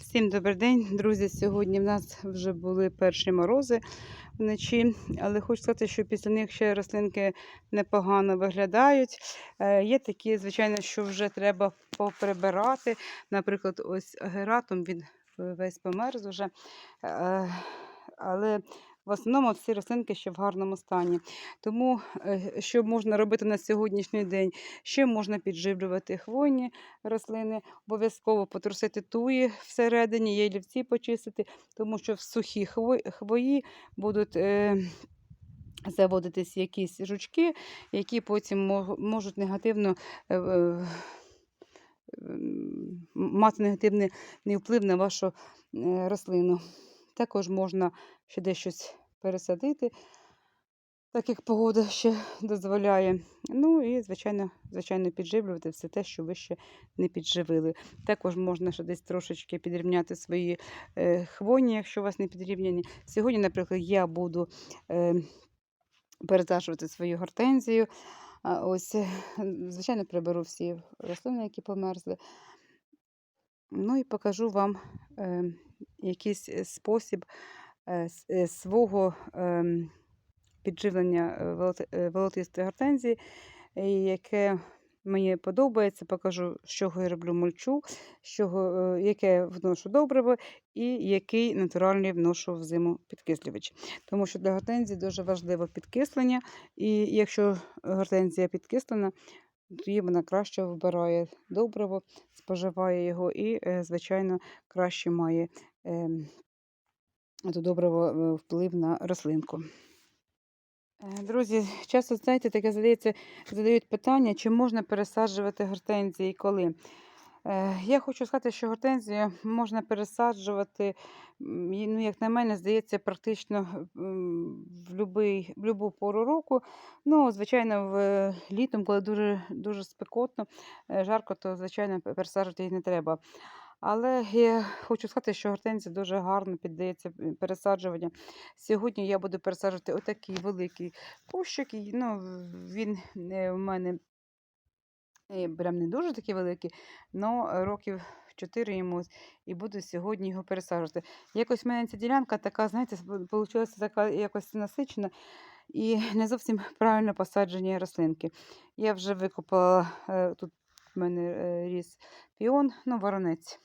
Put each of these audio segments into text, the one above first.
Всім добрий день, друзі. Сьогодні в нас вже були перші морози вночі, але хочу сказати, що після них ще рослинки непогано виглядають. Е, Є такі, звичайно, що вже треба поприбирати. Наприклад, ось гератом він весь померз уже. Е, Але в основному всі рослинки ще в гарному стані. Тому е, що можна робити на сьогоднішній день? Ще можна підживлювати хвойні рослини, обов'язково потрусити туї всередині, ялівці почистити, тому що в сухі хвої будуть. Е, Заводитись якісь жучки, які потім можуть негативно е, е, м, мати негативний ний вплив на вашу рослину. Також можна ще дещось пересадити, так як погода ще дозволяє. Ну і, звичайно, звичайно, підживлювати все те, що ви ще не підживили. Також можна ще десь трошечки підрівняти свої е, хвойні, якщо у вас не підрівняні. Сьогодні, наприклад, я буду е, пересаджувати свою гортензію. Ось, е, звичайно, приберу всі рослини, які померзли. Ну і покажу вам е, якийсь спосіб свого ем, підживлення е, волоти- е, волотистої гортензії, е, яке мені подобається. Покажу, з чого я роблю мульчу, е, яке вношу добриво і який натуральний вношу в зиму підкислювач. Тому що для гортензії дуже важливо підкислення, і якщо гортензія підкислена, тоді вона краще вбирає добриво, споживає його і, е, звичайно, краще має то добриво е, вплив на рослинку. Е, Друзі, часто, знаєте, таке задається, задають питання, чи можна пересаджувати гортензії і коли. Е, Я хочу сказати, що гортензію можна пересаджувати, ну, як на мене, здається, практично в любий, в любу пору року. Ну, звичайно, в е, літом, коли дуже, дуже спекотно, е, жарко, то, звичайно, пересаджувати її не треба. Але я хочу сказати, що гортензія дуже гарно піддається пересаджуванню. Сьогодні я буду пересаджувати отакий великий кущик. Ну, він е, у мене е, прям не дуже такий великий, але років 4 йому і буду сьогодні його пересаджувати. Якось в мене ця ділянка така, знаєте, вийшла така якось насичена і не зовсім правильно посаджені рослинки. Я вже викопала, е, тут в мене ріс піон, ну, воронець.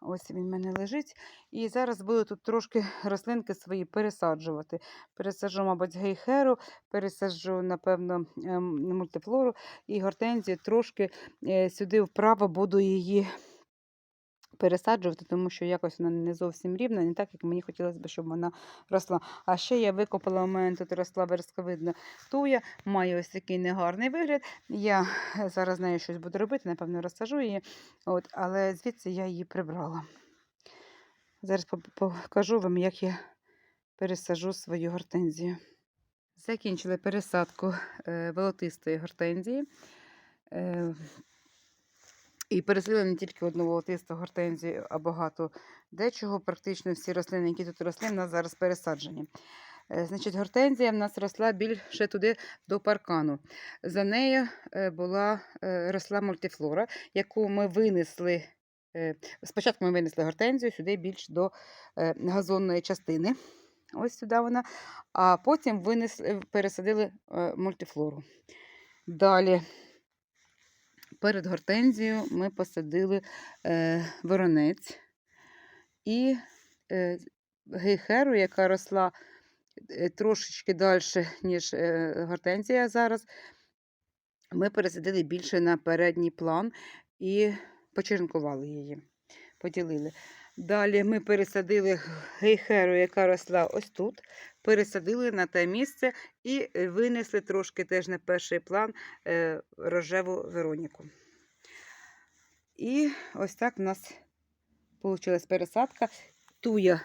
Ось він в мене лежить. І зараз буду тут трошки рослинки свої пересаджувати. Пересаджу, мабуть, гейхеру, пересаджу, напевно, ем, мультифлору і гортензію трошки е, сюди вправо буду її пересаджувати, тому що якось вона не зовсім рівна, не так, як мені хотілося б, щоб вона росла. А ще я викопала, у мене тут росла вересковидна туя, має ось такий негарний вигляд. Я е, зараз з нею щось буду робити, напевно, розсажу її, От, але звідси я її прибрала. Зараз покажу вам, як я пересажу свою гортензію. Закінчили пересадку е, волотистої гортензії. І пересадили не тільки одну волотисту гортензію, а багато дечого. Практично всі рослини, які тут росли, в нас зараз пересаджені. Е, Значить, гортензія в нас росла більше туди до паркану. За нею е, була, е, росла мультифлора, яку ми винесли. Спочатку ми винесли гортензію сюди більш до газонної частини. Ось сюди вона. А потім винесли, пересадили мультифлору. Далі перед гортензією ми посадили е, воронець і е, гейхеру, яка росла е, трошечки далі, ніж е, гортензія зараз. Ми пересадили більше на передній план і почеренкували її, поділили. Далі ми пересадили гейхеру, яка росла ось тут, пересадили на те місце і е, винесли трошки теж на перший план е, рожеву Вероніку. І ось так в нас вийшла пересадка. Туя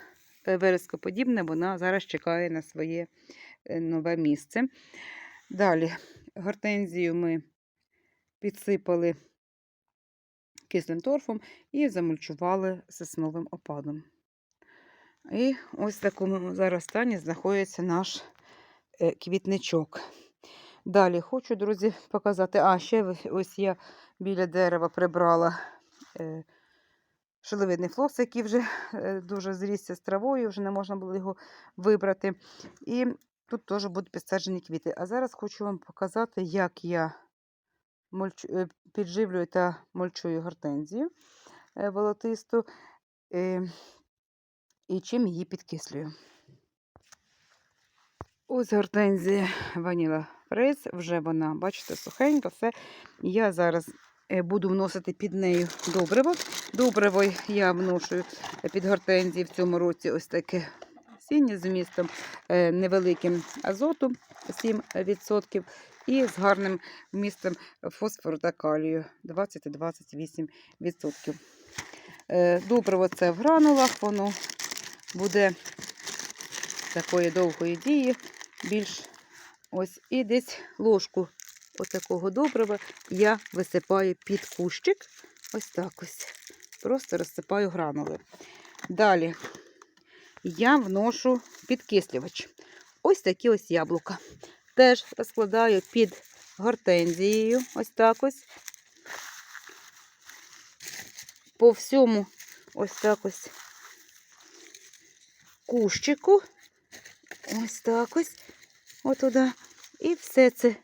е, верескоподібна, вона зараз чекає на своє нове місце. Далі гортензію ми підсипали кислим торфом і замульчували сосновим опадом. І ось в такому зараз стані знаходиться наш е, квітничок. Далі хочу, друзі, показати. А, ще ось- я біля дерева прибрала е, шиловидний флокс, який вже е, дуже зрісся з травою, вже не можна було його вибрати. І тут теж будуть підсаджені квіти. А зараз хочу вам показати, як я підживлюю та мульчую гортензію е, волотисту е, і чим її підкислюю. Ось гортензія Ваніла Фрейс, вже вона, бачите, сухенька, все. Я зараз е, буду вносити під нею добриво. Добриво я вношую під гортензії в цьому році ось таке сіння з вмістом е, невеликим азоту 7% і з гарним вмістом фосфору та калію 20-28%. Е, Добриво це в гранулах, воно буде такої довгої дії, більш ось і десь ложку отакого добрива я висипаю під кущик. Ось так ось. Просто розсипаю гранули. Далі я вношу підкислювач. Ось такі ось яблука. Теж розкладаю під гортензією. Ось так ось. По всьому ось так ось кущику. Ось так ось. Отуда. І все це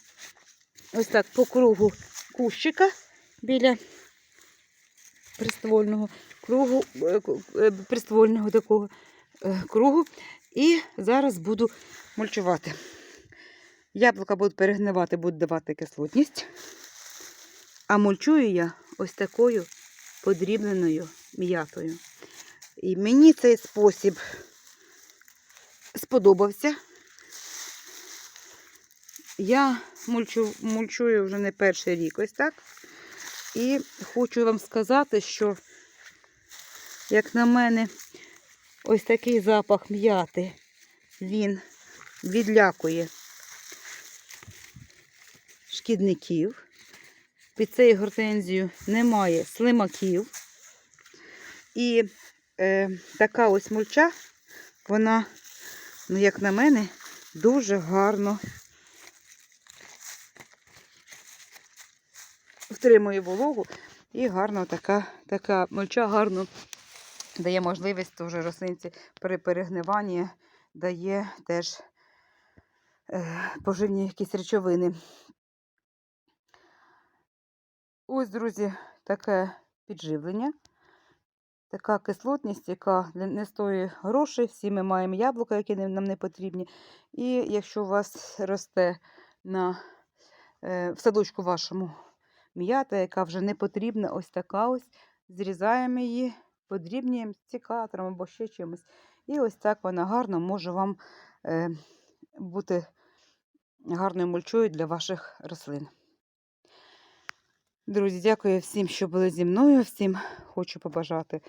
ось так по кругу кущика біля приствольного кругу, е, е, приствольного такого кругу. І зараз буду мульчувати. Яблука будуть перегнивати, будуть давати кислотність. А мульчую я ось такою подрібненою м'ятою. І мені цей спосіб сподобався. Я мульчу, мульчую вже не перший рік ось так. І хочу вам сказати, що, як на мене, ось такий запах м'яти, він відлякує шкідників. Під цією гортензією немає слимаків. І е, така ось мульча, вона, ну, як на мене, дуже гарно втримує вологу і гарно така, така мульча гарно дає можливість теж рослинці при перегниванні, дає теж е, поживні якісь речовини. Ось, друзі, таке підживлення. Така кислотність, яка не стоїть грошей. Всі ми маємо яблука, які нам не потрібні. І якщо у вас росте на, е, в садочку вашому м'ята, яка вже не потрібна, ось така ось, зрізаємо її, подрібнюємо цікатором або ще чимось. І ось так вона гарно може вам е, бути гарною мульчою для ваших рослин. Друзі, дякую всім, що були зі мною. Всім хочу побажати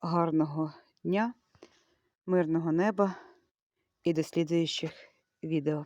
гарного дня, мирного неба і до слідуючих відео.